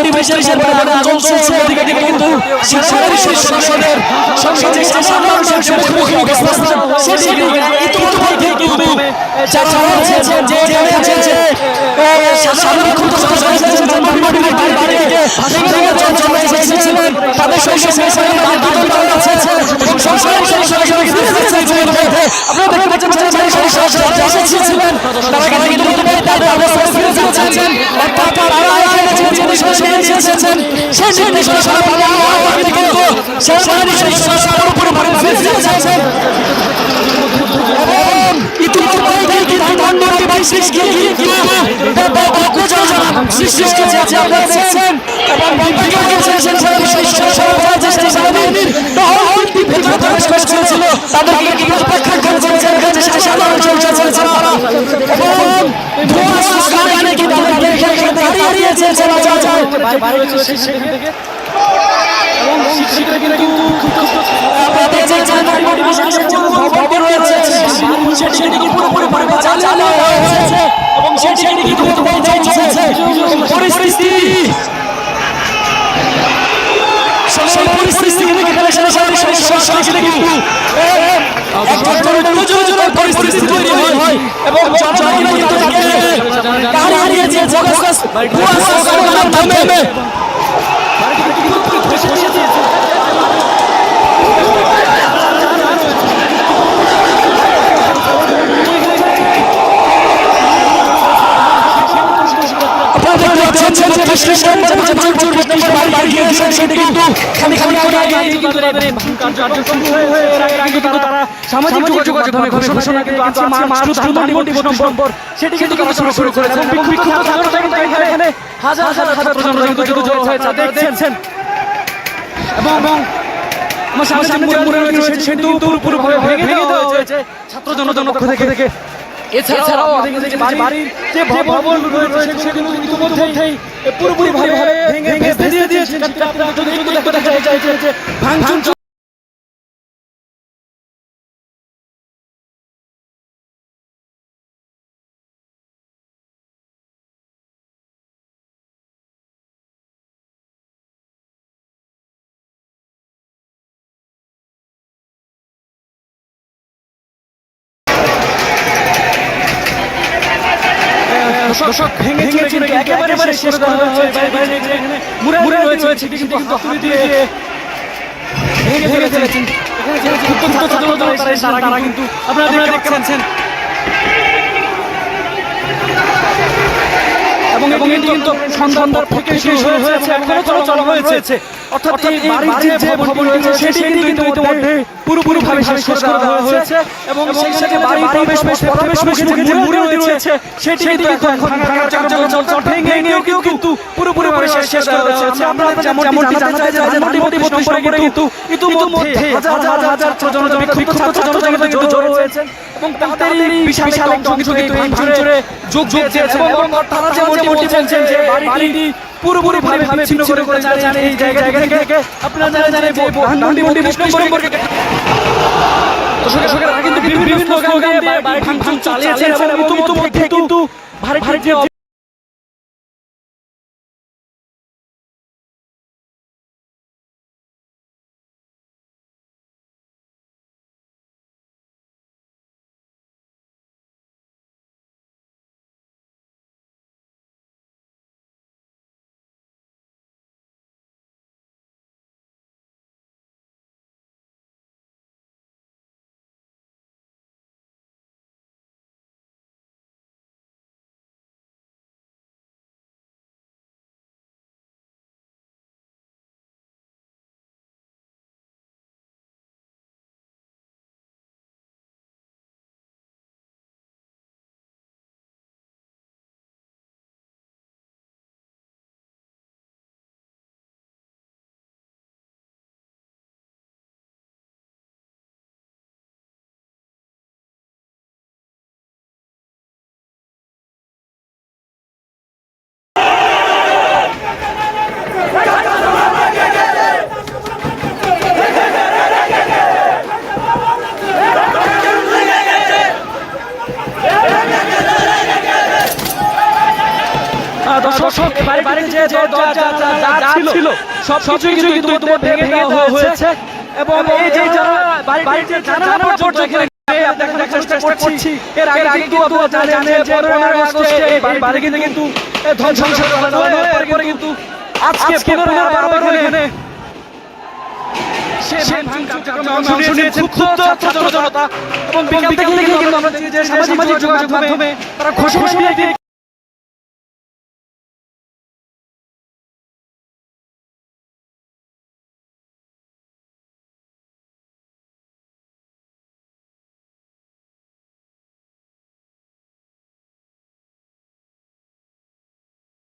পরিবেশের ব্যাপারে আগুন চলছে এদিকে কিন্তু সারা বিশ্বের সংসদের সংসদের সাধারণ সংসদের মুখোমুখি অবস্থা সেদিকে ইতিমধ্যে কিন্তু যারা আছে যে যেখানে আছে সাধারণ ক্ষমতা সংসদের জনগণের বাইরে থেকে ভেঙে চলে এসেছিলেন তাদের সেই সঙ্গে এসেছেন। সেই নির্দেশনা সারা বাংলা কিন্তু সেই নির্দেশনা পুরোপুরি ফিরে যাচ্ছেন এবং ইতিমধ্যে কিন্তু বাইশ কিন্তু সৃষ্টি উপেক্ষা করে চলছে কাছে সাধারণ চলছে তারা এবং ধোঁয়া স্লোগানে কিন্তু তাদেরকে এখানে দাঁড়িয়ে দাঁড়িয়েছে চলা যায় আপনাদের যে জানার মোটিভেশন খবর রয়েছে সেটিকে নাকি পুরোপুরি ভাবে চালানো হয়েছে এবং সেটিকে নাকি দ্রুতগতিতে চলছে পরিস্থিতি সেই পরিস্থিতি থেকে সংস্কৃতি কিন্তু একটা পরিস্থিতি তৈরি হয় এবং জনগণ ফোকাস তাকে দাঁড়িয়ে যে জগৎ কুয়াশা থামে আপনারা দেখতে পাচ্ছেন যে খ্রিস্ট নম্বর যে চুর চুর নম্বর বাড়ি বাড়ি গিয়েছে সেটি কিন্তু খালি খালি করে সামাজিক যোগাযোগ ঘোষণা কিন্তু আছে মার্চ ধানমন্ডি নম্বর সেটি কিন্তু শুরু শুরু করেছে। এবং বিক্ষুব্ধ এখানে হাজার হাজার হাজার জনতা কিন্তু জড়ো হয়েছে। দেখছেন। এবং এবং আমার সামনে সামনে রয়েছে সেটি কিন্তু পুরোপুরিভাবে ভেঙে দেওয়া হয়েছে। ছাত্র পক্ষ থেকে। থেকে। এছাড়াও বাড়ির যে ভবন রয়েছে সেগুলো ইতিমধ্যেই পুরোপুরি ভাবে ভেঙে ভেঙে দিয়ে দিয়েছে। ভাঙচুর দর্শক ভেঙে চুরে কিন্তু একেবারে শেষ করে হয়েছে। মুড়ে রয়েছে কিন্তু হাতুড়ি দিয়ে ভেঙে ভেঙে ফেলেছেন তারা কিন্তু আপনারা দেখতে পাচ্ছেন। এবং এটি কিন্তু সন্ধ্যার থেকে শুরু হয়েছে চলো চলো হয়েছে অর্থাৎ এই বাড়ির যে ভবন রয়েছে সেটি কিন্তু ইতিমধ্যে পুরোপুরি ভাবে শেষ করে দেওয়া হয়েছে এবং সেই সাথে বাড়ির প্রবেশ প্রবেশ মুখে যে মুড়ে রয়েছে সেটি কিন্তু এখন ভাঙার কার্যক্রম চলছে ভেঙে ভেঙেও কিন্তু পুরোপুরি ভাবে শেষ করে দেওয়া হয়েছে আমরা যেমনটি জানতে চাই যে ধানমন্ডি নম্বরে কিন্তু ইতিমধ্যে হাজার হাজার জনতা বিক্ষুব্ধ ছাত্র জনতা কিন্তু জড়ো হয়েছে এবং তাদেরই বিশাল বিশাল অংশ কিন্তু এই ভাঙচুরে যোগ যোগ দিয়েছে এবং তারা যেমনটি বলছেন যে বাড়িটি পুরোপুরি ভাবে বিচ্ছিন্ন করে করে জানেন এই জায়গা থেকে। আপনারা জানেন জানেন যে ধানমন্ডি বত্রিশ নম্বরে দর্শক দর্শকেরা কিন্তু বিভিন্ন স্লোগান দিয়ে বাড়ি ভাঙচুর চালিয়েছেন এবং ইতিমধ্যে কিন্তু ভারতীয় যে দরজা জানালা যা ছিল সব কিছুই কিন্তু ভেঙে দেওয়া হয়েছে। এবং এই যে যারা বাড়িতে পর্যন্ত এখানে চেষ্টা করছি এর আগে কিন্তু আপনারা জানেন যে পনেরোই আগস্টে এই বাড়ি কিন্তু কিন্তু ধ্বংস করে হয় এরপরে কিন্তু আজকে পুনরায় এখানে এবং বিকাল থেকে কিন্তু আমরা সামাজিক যোগাযোগ মাধ্যমে তারা ঘোষণা দিয়ে দিয়ে